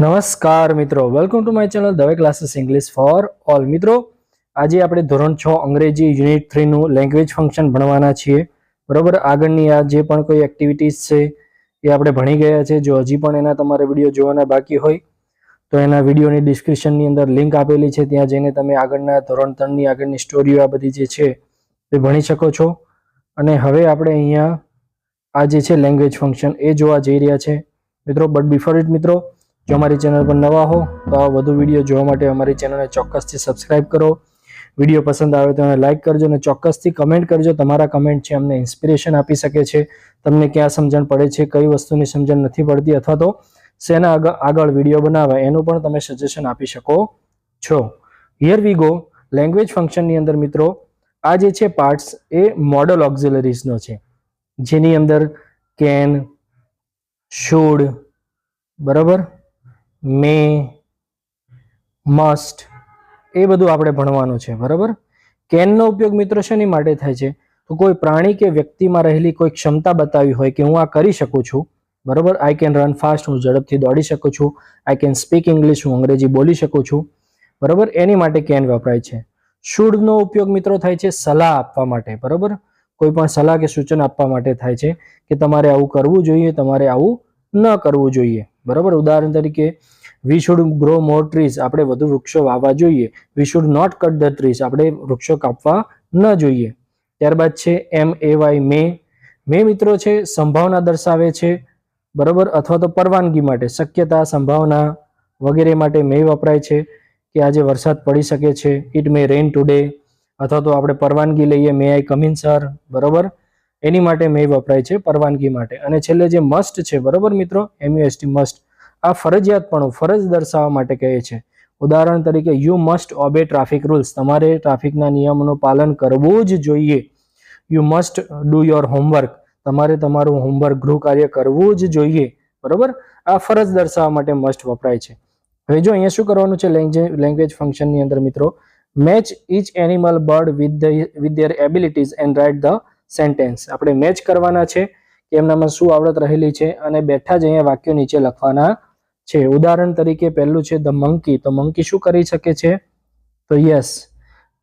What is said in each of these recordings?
નમસ્કાર મિત્રો. Welcome to my channel Dave classes English for all મિત્રો, આજે આપણે ધોરણ છ અંગ્રેજી યુનિટ થ્રીનું લેંગ્વેજ ફંક્શન ભણવાના છીએ. બરાબર? આગળની આ જે પણ કોઈ એક્ટિવિટીઝ છે, એ આપણે ભણી ગયા છે. જો હજી પણ એના તમારે વીડિયો જોવાના બાકી હોય, તો એના વિડીયોની ડિસ્ક્રિપ્શનની અંદર લિંક આપેલી છે. ત્યાં જઈને તમે આગળના ધોરણ ત્રણની આગળની સ્ટોરીઓ આ બધી જે છે, એ ભણી શકો છો. અને હવે આપણે અહીંયા આ જે છે લેંગ્વેજ ફંક્શન એ જોવા જઈ રહ્યા છે. મિત્રો બટ બિફોર ઇટ મિત્રો જો અમારી ચેનલ પર નવા હો, તો આ વધુ વીડિયો જોવા માટે અમારી ચેનલને ચોક્કસથી સબસ્ક્રાઇબ કરો. વીડિયો પસંદ આવે તો એને લાઇક કરજો અને ચોક્કસથી કમેન્ટ કરજો. તમારા કમેન્ટ છે, અમને ઇન્સ્પિરેશન આપી શકે છે. તમને ક્યાં સમજણ પડે છે, કઈ વસ્તુની સમજણ નથી પડતી અથવા તો શેના આગળ વીડિયો બનાવે, એનું પણ તમે સજેશન આપી શકો છો. હિયર વી ગો લેંગ્વેજ ફંક્શનની અંદર મિત્રો, આ જે છે પાર્ટ્સ એ મોડલ ઓક્ઝિલરીઝનો છે. જેની અંદર કેન શુડ બરાબર? મે, મસ્ટ, એ બધું આપણે ભણવાનું છે, બરાબર? કેનનો ઉપયોગ મિત્રો શેની માટે થાય છે? તો કોઈ પ્રાણી કે વ્યક્તિમાં રહેલી કોઈ ક્ષમતા બતાવી હોય કે હું આ કરી શકું છું, બરાબર? આઈ કેન રન ફાસ્ટ હું ઝડપથી દોડી શકું છું આઈ કેન સ્પીક ઇંગ્લિશ હું અંગ્રેજી બોલી શકું છું, બરાબર? એની માટે કેન વપરાય છે. શુડનો ઉપયોગ મિત્રો થાય છે સલાહ આપવા માટે, બરાબર? કોઈ પણ સલાહ કે સૂચન આપવા માટે થાય છે કે તમારે આવું કરવું જોઈએ, તમારે આવું ન કરવું જોઈએ. બરાબર? ઉદાહરણ તરીકે we should grow more trees આપણે વધુ વૃક્ષો વાવવા જોઈએ. We should not cut the trees આપણે વૃક્ષો કાપવા ન જોઈએ. ત્યારબાદ છે એમ એ વાય મે મે મિત્રો છે, સંભાવના દર્શાવે છે, બરાબર? અથવા તો પરવાનગી માટે, શક્યતા, સંભાવના વગેરે માટે મે વપરાય છે કે આજે વરસાદ પડી શકે છે. ઇટ મે રેન ટુડે અથવા તો આપણે પરવાનગી લઈએ મે આઈ કમિન સર બરાબર? એની માટે મે વપરાય છે પરવાનગી માટે. અને છેલ્લે જે મસ્ટ છે, બરાબર મિત્રો? એમયુએસટી મસ્ટ આ ફરજિયાતપણું ફરજ દર્શાવવા માટે કહે છે. ઉદાહરણ તરીકે you must obey traffic rules તમારે ટ્રાફિકના નિયમોનું પાલન કરવું જ જોઈએ. You must do your homework તમારે તમારું હોમવર્ક ગૃહ કાર્ય કરવું જ જોઈએ. બરોબર? આ ફરજ દર્શાવવા માટે મસ્ટ વપરાય છે. હવે જો અહીંયા શું કરવાનું છે લેંગ્વેજ ફંક્શનની અંદર મિત્રો? Match each animal bird with with their abilities and write the sentence આપણે મેચ કરવાના છે કે એમનામાં શું આવડત રહેલી છે અને બેઠા જ અહીંયા વાક્યો નીચે લખવાના છે. ઉદાહરણ તરીકે પહેલું છે ધ મંકી તો મંકી શું કરી શકે છે? તો યસ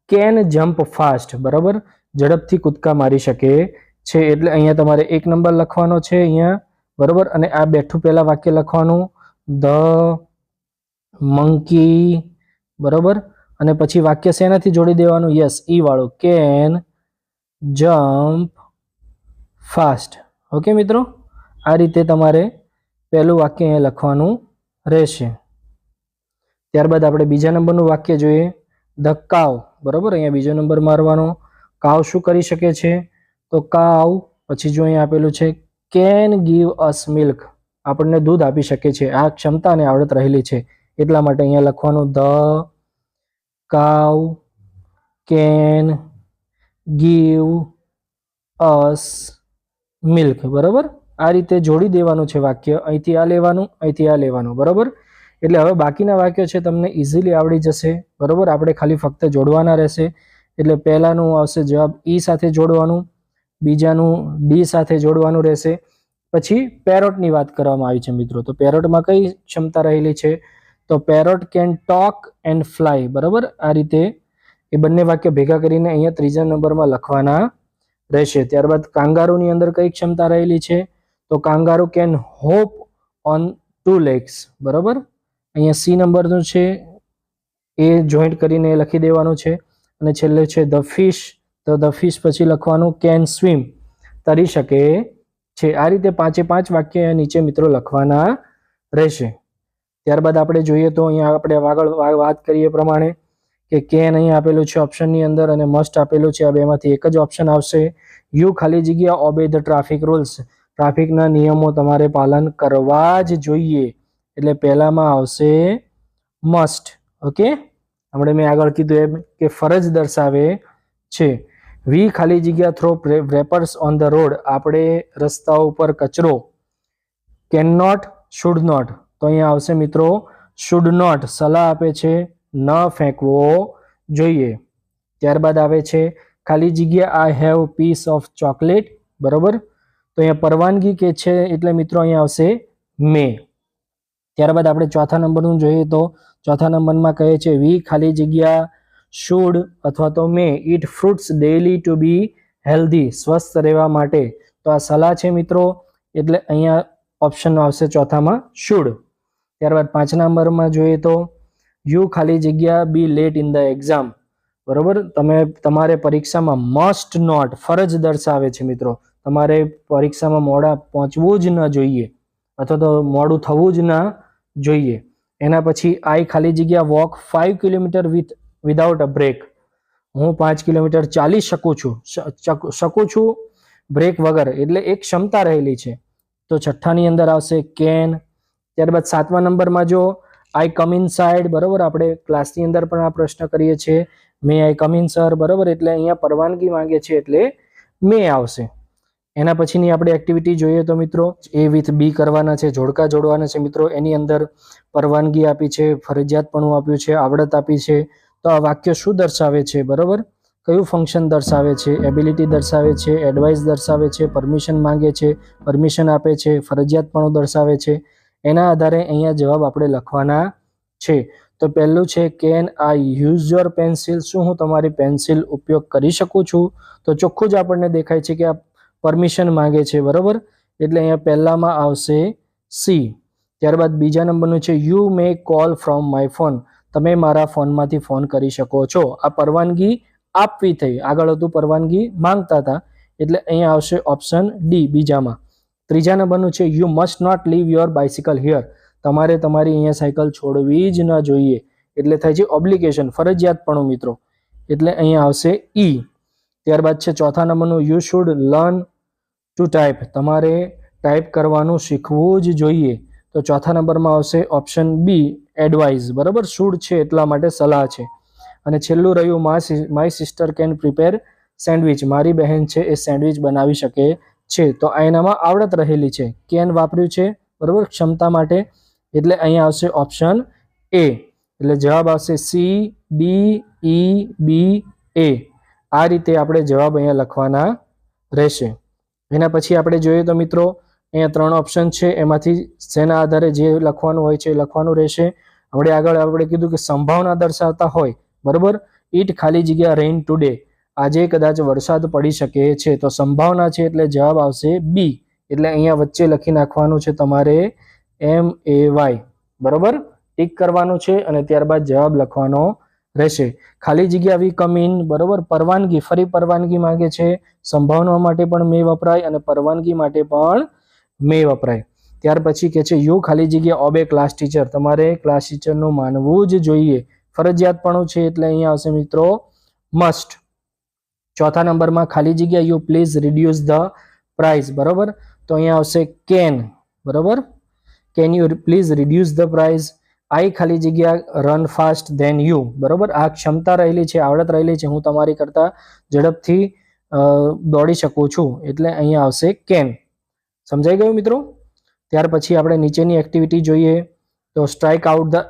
કેન જમ્પ ફાસ્ટ બરાબર? ઝડપથી કૂદકા મારી શકે છે. એટલે અહીંયા તમારે એક નંબર લખવાનો છે અહીંયા. બરાબર? અને આ બેઠું પહેલા વાક્ય લખવાનું ધ મંકી બરાબર? અને પછી વાક્ય શેનાથી જોડી દેવાનું? યસ ઈ વાળું. Can jump fast. ઓકે મિત્રો? આ રીતે તમારે પહેલું વાક્ય અહીંયા લખવાનું રહેશે. ત્યારબાદ આપણે બીજા નંબરનું વાક્ય જોઈએ. The cow. બરાબર? અહીંયા બીજો નંબર મારવાનો. કાવ શું કરી શકે છે? તો કાવ, પછી જો અહીંયા આપેલું છે કેન ગીવ અસ મિલ્ક આપણને દૂધ આપી શકે છે. આ ક્ષમતા અને આવડત રહેલી છે. એટલા માટે અહીંયા લખવાનું the cow can give us milk, બરાબર? આ રીતે જોડી દેવાનું છે વાક્ય. અહીંથી આ લેવાનું, અહીંથી આ લેવાનું, બરાબર? એટલે હવે બાકીના વાક્યો છે તમને ઇઝીલી આવડી જશે, બરાબર? આપણે ખાલી ફક્ત જોડવાના રહેશે. એટલે પહેલાનું આવશે જવાબ ઈ સાથે જોડવાનું, બીજાનું ડી સાથે જોડવાનું રહેશે. પછી પેરોટની વાત કરવામાં આવી છે મિત્રો. તો પેરોટમાં કઈ ક્ષમતા રહેલી છે? તો parrot can talk and fly, બરાબર? આ રીતે એ બંને વાક્ય ભેગા કરીને અહીંયા ત્રીજા નંબરમાં લખવાના રહેશે. ત્યારબાદ કાંગારુની અંદર કઈ ક્ષમતા રહેલી છે? તો kangaroo can hop on two legs બરાબર? અહીંયા સી નંબરનું છે, એ જોઈન્ટ કરીને લખી દેવાનું છે. અને છેલ્લે છે ધ ફિશ તો ધ ફિશ પછી લખવાનું કેન સ્વિમ તરી શકે છે. આ રીતે પાંચે પાંચ વાક્ય નીચે મિત્રો લખવાના રહેશે. ત્યારબાદ આપણે જોઈએ તો અહીંયા આપણે આગળ વાત કરીએ પ્રમાણે. કે કેન અહીં આપેલું છે ઓપ્શનની અંદર અને મસ્ટ આપેલું છે. આ બેમાંથી એક જ ઓપ્શન આવશે. યુ ખાલી જગ્યા ઓબે ધ ટ્રાફિક રૂલ્સ ટ્રાફિકના નિયમો તમારે પાલન કરવા જ જોઈએ. એટલે પહેલામાં આવશે મસ્ટ ઓકે હમણાં મેં આગળ કીધું એમ કે ફરજ દર્શાવે છે. વી ખાલી જગ્યા throw wrappers on the road આપણે રસ્તાઓ ઉપર કચરો. કેન નોટ શુડ નોટ તો અહીંયા આવશે મિત્રો શુડ નોટ સલાહ આપે છે ન ફેંકવો જોઈએ. ત્યારબાદ આવે છે, ખાલી જગ્યા I have piece of chocolate બરોબર? તો અહીંયા પરવાનગી કે છે એટલે મિત્રો અહીંયા આવશે, મે. ત્યારબાદ આપણે ચોથા નંબરનું જોઈએ તો, ચોથા નંબરમાં કહે છે, વી ખાલી જગ્યા શુડ અથવા તો may eat fruits daily to be healthy સ્વસ્થ રહેવા માટે. તો આ સલાહ છે મિત્રો, એટલે અહીંયા ઓપ્શન આવશે ચોથામાં શુડ ત્યારબાદ પાંચ નંબરમાં જોઈએ તો યુ ખાલી જગ્યા be late in the exam બરોબર? તમે, તમારે પરીક્ષામાં મસ્ટ નોટ ફરજ દર્શાવે છે મિત્રો. તમારે પરીક્ષામાં મોડા પહોંચવું જ ન જોઈએ. અથવા તો મોડું થવું જ ના જોઈએ. એના પછી આઈ ખાલી જગ્યા walk five kilometre with without a break હું પાંચ કિલોમીટર ચાલી શકું છું. શકું છું બ્રેક વગર. એટલે એક ક્ષમતા રહેલી છે. તો છઠ્ઠાની અંદર આવશે કેન ત્યારબાદ સાતમા નંબરમાં જો આઈ કમ ઇન સાઇડ બરોબર? આપણે ક્લાસની અંદર પણ આ પ્રશ્ન કરીએ છીએ. મે આઈ કમ ઇન સર બરોબર? એટલે અહીંયા પરવાનગી માંગે છે એટલે મે આવશે. એના પછીની આપણે એક્ટિવિટી જોઈએ તો મિત્રો એ વિથ બી કરવાના છે, જોડકા જોડવાના છે. મિત્રો, એની અંદર પરવાનગી આપી છે, ફરજિયાતપણું આપ્યું છે, આવડત આપી છે. તો આ વાક્ય શું દર્શાવે છે? બરોબર? કયું ફંક્શન દર્શાવે છે? એબિલિટી દર્શાવે છે એડવાઇસ દર્શાવે છે પરમિશન માંગે છે પરમિશન આપે છે, ફરજિયાતપણું દર્શાવે છે. એના આધારે અહીંયા જવાબ આપણે લખવાના છે. તો પહેલું છે can I use your pencil શું હું તમારી પેન્સિલ ઉપયોગ કરી શકું છું? તો ચોખ્ખું જ આપણને દેખાય છે કે આ પરમિશન માંગે છે, બરાબર? એટલે અહીંયા પહેલામાં આવશે સી ત્યારબાદ બીજા નંબરનું છે you may call from my phone તમે મારા ફોનમાંથી ફોન કરી શકો છો. આ પરવાનગી આપવી થઈ. આગળ હતું પરવાનગી માંગતા હતા. એટલે અહીંયા આવશે ઓપ્શન ડી બીજામાં. ત્રીજા નંબરનું છે you must not leave your bicycle here તમારે તમારી અહીંયા સાયકલ છોડવી જ ન જોઈએ. એટલે થાય છે ઓબ્લિગેશન ફરજિયાતપણું મિત્રો. એટલે અહીંયા આવશે ઈ ત્યારબાદ છે ચોથા નંબરનું you should learn to type તમારે ટાઈપ કરવાનું શીખવું જ જોઈએ. તો ચોથા નંબરમાં આવશે ઓપ્શન બી એડવાઇઝ બરાબર? શુડ છે એટલા માટે સલાહ છે. અને છેલ્લું રહ્યું my sister can prepare sandwich મારી બહેન છે એ સેન્ડવિચ બનાવી શકે છે. તો એનામાં આવડત રહેલી છે. કેન વાપર્યું છે. બરાબર? ક્ષમતા માટે. એટલે અહીંયા આવશે ઓપ્શન એ. એટલે જવાબ આવશે સી ડી ઈ બી એ આ રીતે આપણે જવાબ અહીંયા લખવાના રહેશે. એના પછી આપણે જોઈએ તો મિત્રો, અહીંયા ત્રણ ઓપ્શન છે. એમાંથી શેના આધારે જે લખવાનું હોય છે એ લખવાનું રહેશે. આપણે આગળ આપણે કીધું કે સંભાવના દર્શાવતા હોય. બરોબર? ઈટ ખાલી જગ્યા રેઇન ટુડે આજે કદાચ વરસાદ પડી શકે છે, તો સંભાવના છે એટલે જવાબ આવશે બી એટલે અહીંયા વચ્ચે લખી નાખવાનું છે તમારે એમ એ વાય બરોબર? ટીક કરવાનું છે અને ત્યારબાદ જવાબ લખવાનો રહેશે. ખાલી જગ્યા વી કમ ઇન બરોબર? પરવાનગી, ફરી પરવાનગી માંગે છે. સંભાવના માટે પણ મે વપરાય અને પરવાનગી માટે પણ મે વપરાય. ત્યાર પછી કે છે યુ ખાલી જગ્યા ઓબે ક્લાસ ટીચર તમારે ક્લાસ ટીચરનું માનવું જ જોઈએ. ફરજિયાતપણું છે એટલે અહીંયા આવશે મિત્રો મસ્ટ ચોથા નંબરમાં ખાલી જગ્યા you please reduce the price બરોબર? તો અહીંયા આવશે કેન, બરોબર? Can you please reduce the price I ખાલી જગ્યા રન ફાસ્ટ ધેન યુ, બરોબર? આ ક્ષમતા રહેલી છે, આવડત રહેલી છે, હું તમારી કરતા ઝડપથી દોડી શકું છું. એટલે અહીંયા આવશે કેન. સમજાઈ ગયું મિત્રો? ત્યાર પછી આપણે નીચેની એક્ટિવિટી જોઈએ. તો strike out the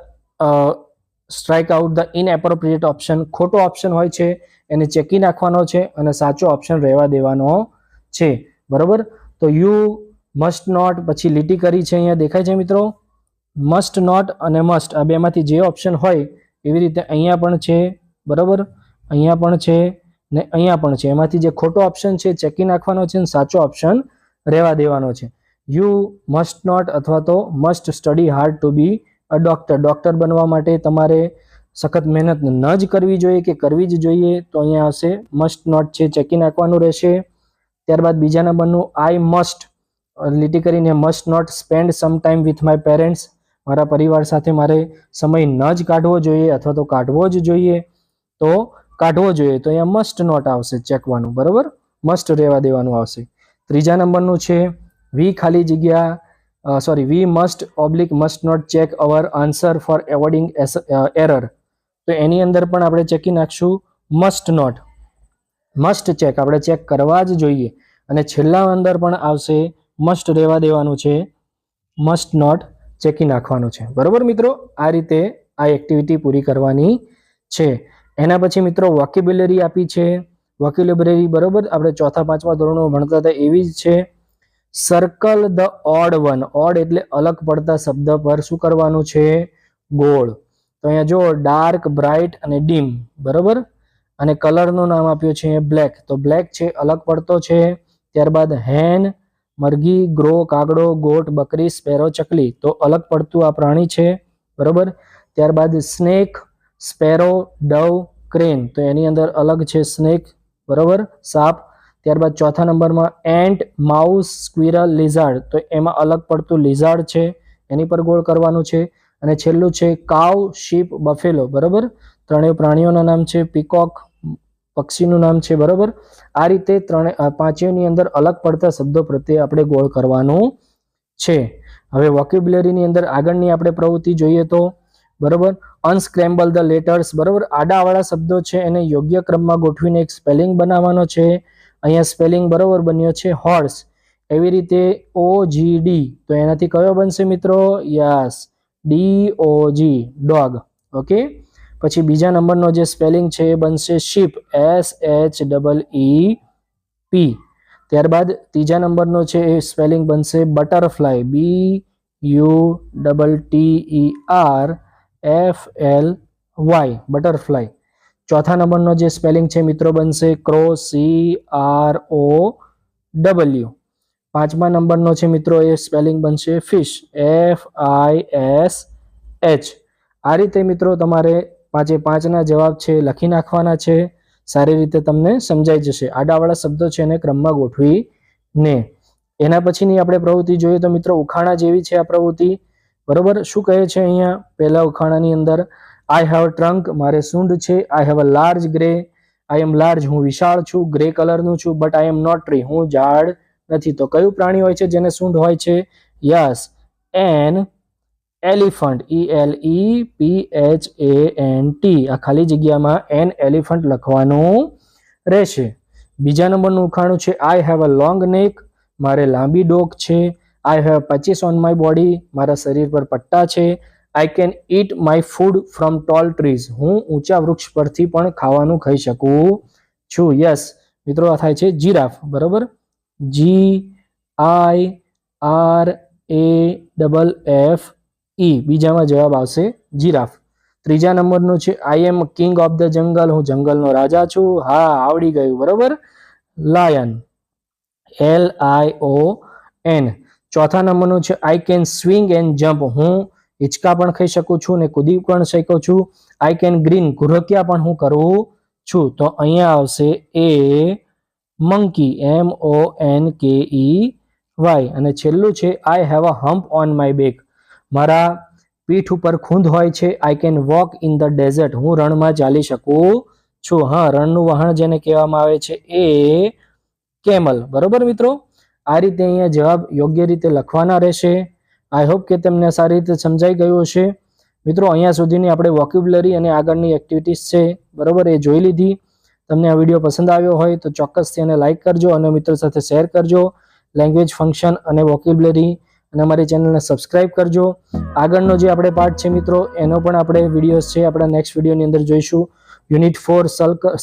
strike out the inappropriate option. ખોટો ઓપ્શન હોય છે એને ચેકી નાખવાનો છે અને સાચો ઓપ્શન રહેવા દેવાનો છે. બરોબર? તો યુ મસ્ટ નોટ પછી લીટી કરી છે અહીંયા દેખાય છે મિત્રો? મસ્ટ નોટ અને મસ્ટ આ બેમાંથી જે ઓપ્શન હોય એવી રીતે અહીંયા પણ છે, બરોબર? અહીંયા પણ છે ને અહીંયા પણ છે. એમાંથી જે ખોટો ઓપ્શન છે ચેકી નાખવાનો છે અને સાચો ઓપ્શન રહેવા દેવાનો છે. યુ મસ્ટ નોટ અથવા તો must study hard to be a doctor doctor બનવા માટે તમારે સખત મહેનત ન જ કરવી જોઈએ કે કરવી જ જોઈએ, તો અહીંયા આવશે મસ્ટ નોટ છે, ચેકી નાખવાનું રહેશે. ત્યારબાદ બીજા નંબરનું આઈ મસ્ટ લીટી કરીને must not spend some time with my parents મારા પરિવાર સાથે મારે સમય ન જ કાઢવો જોઈએ અથવા તો કાઢવો જ જોઈએ. તો કાઢવો જોઈએ, તો અહીંયા મસ્ટ નોટ આવશે ચેકવાનું, બરાબર? મસ્ટ રહેવા દેવાનું આવશે. ત્રીજા નંબરનું છે વી ખાલી જગ્યા sorry we must oblique must not check our answer for avoiding error તો એની અંદર પણ આપણે ચેકી નાખશું મસ્ટ નોટ મસ્ટ ચેક આપણે ચેક કરવા જ જોઈએ. અને છેલ્લા અંદર પણ આવશે મસ્ટ રહેવા દેવાનું છે મસ્ટ નોટ ચેકી નાખવાનું છે. બરોબર મિત્રો? આ રીતે આ એક્ટિવિટી પૂરી કરવાની છે. એના પછી મિત્રો વોકેબ્યુલરી આપી છે. વોકેબ્યુલરી બરોબર? આપણે ચોથા, પાંચમા ધોરણો ભણતા હતા એવી જ છે. Circle the odd one odd એટલે અલગ પડતા શબ્દ પર શું કરવાનું છે? ગોળ. તો અહીંયા જો ડાર્ક બ્રાઇટ અને ડીમ બરોબર? અને કલરનું નામ આપ્યું છે બ્લેક તો બ્લેક છે, અલગ પડતો છે. ત્યારબાદ હેન મરઘી, ગ્રો, કાગડો, ગોટ, બકરી સ્પેરો ચકલી. તો અલગ પડતું આ પ્રાણી છે, બરોબર? ત્યારબાદ સ્નેક સ્પેરો ડવ ક્રેન તો એની અંદર અલગ છે સ્નેક બરોબર? સાપ. ત્યારબાદ ચોથા નંબરમાં એન્ટ માઉસ સ્ક્વિરલ લિઝાર્ડ તો એમાં અલગ પડતું લિઝાર્ડ છે, એની પર ગોળ કરવાનું છે. અને છેલ્લું છે કાવ શીપ બફેલો બરોબર? ત્રણેય પ્રાણીઓના નામ છે પીકોક પક્ષીનું નામ છે, બરોબર? આ રીતે ત્રણે પાંચેયની અંદર અલગ પડતા શબ્દો પ્રત્યે આપણે ગોળ કરવાનું છે. હવે વોક્યુબ્યુલરીની અંદર આગળની આપણે પ્રવૃત્તિ જોઈએ તો, બરોબર? અનસ્ક્રેમ્બલ ધ લેટર્સ બરોબર? આડાવાળા શબ્દો છે, એને યોગ્ય ક્રમમાં ગોઠવીને એક સ્પેલિંગ બનાવવાનો છે. અહીંયા સ્પેલિંગ બરોબર બન્યો છે હોર્સ એવી રીતે ઓ જી ડી તો એનાથી કયો બનશે મિત્રો? Yes. D O G dog okay પછી બીજા નંબરનો જે સ્પેલિંગ છે એ બનશે sheep S H double E P ત્યારબાદ ત્રીજા નંબરનો છે એ સ્પેલિંગ બનશે butterfly B U double T E R F L Y butterfly ચોથા નંબરનો જે સ્પેલિંગ છે, મિત્રો, બનશે crow C R O W પાંચમા નંબરનો છે મિત્રો એ સ્પેલિંગ બનશે fish F I S H આ રીતે મિત્રો તમારે પાંચે પાંચના જવાબ છે લખી નાખવાના છે. સારી રીતે તમને સમજાઈ જશે. આડાવાળા શબ્દો છે એને ક્રમમાં ગોઠવી ને એના પછીની આપણે પ્રવૃત્તિ જોઈએ તો મિત્રો ઉખાણા જેવી છે આ પ્રવૃત્તિ. બરોબર? શું કહે છે અહીંયા? પહેલા ઉખાણાની અંદર આઈ હેવ ટ્રંક મારે સૂંઢ છે. I have a large grey I am large હું વિશાળ છું. ગ્રે કલરનું છું but I am not tree હું ઝાડ નથી. તો કયું પ્રાણી હોય છે? જેને સૂંઢ હોય છે? Yes. An elephant. E L E P H A N T. આ ખાલી જગ્યામાં એન એલિફન્ટ લખવાનું રહેશે. બીજા નંબરનું ઉખાણું છે આઈ હેવ અ લોંગ નેક મારે લાંબી ડોક છે. I have patches on my body મારા શરીર પર પટ્ટા છે. I can eat my food from tall trees હું ઊંચા વૃક્ષ પરથી પણ ખાવાનું ખાઈ શકું છું. યસ. મિત્રો, આ થાય છે, જીરાફ. બરોબર? G I R A double F E બીજામાં જવાબ આવશે જીરાફ. ત્રીજા નંબરનું છે I am king of the jungle હું જંગલનો રાજા છું. હા, આવડી ગયું, બરોબર? Lion L I O N ચોથા નંબરનું છે I can swing and jump હું હિંચકા પણ ખાઈ શકું છું ને કૂદી પણ શકું છું. આઈ કેન ગ્રીન ઘુરકિયા પણ હું કરું છું. તો અહીંયા આવશે એ મંકી એમ ઓ એન કે ઈ વાય અને છેલ્લું છે I have a hump on my back મારા પીઠ ઉપર ખૂંદ હોય છે I can walk in the desert હું રણમાં ચાલી શકું છું. હા, રણનું વહાણ જેને કહેવામાં આવે છે એ કેમલ બરોબર મિત્રો? આ રીતે અહીંયા જવાબ યોગ્ય રીતે લખવાના રહેશે. આઈ હોપ કે તમને સારી રીતે સમજાઈ ગયું હશે. મિત્રો, અહીંયા સુધીની આપણે વોક્યુબલરી અને આગળની એક્ટિવિટીઝ છે, બરોબર, એ જોઈ લીધી. તમને આ વીડિયો પસંદ આવ્યો હોય તો ચોક્કસથી એને લાઇક કરજો અને મિત્રો સાથે શેર કરજો. લેંગ્વેજ ફંક્શન અને વોક્યુબલરી અને અમારી ચેનલને સબસ્ક્રાઇબ કરજો. આગળનો જે આપણે પાર્ટ છે મિત્રો, એનો પણ આપણે વિડીયોઝ છે આપણા નેક્સ્ટ વિડીયોની અંદર જોઈશું. Unit four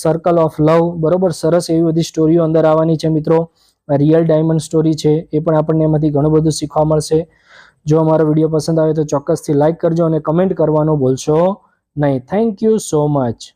circle of love બરોબર? સરસ એવી બધી સ્ટોરીઓ અંદર આવવાની છે મિત્રો. રિયલ ડાયમંડ સ્ટોરી છે, એ પણ આપણને એમાંથી ઘણું બધું શીખવા મળશે. જો અમારો વીડિયો પસંદ આવે તો ચોક્કસથી લાઇક કરજો અને કમેન્ટ કરવાનું ભૂલશો નહીં. Thank you so much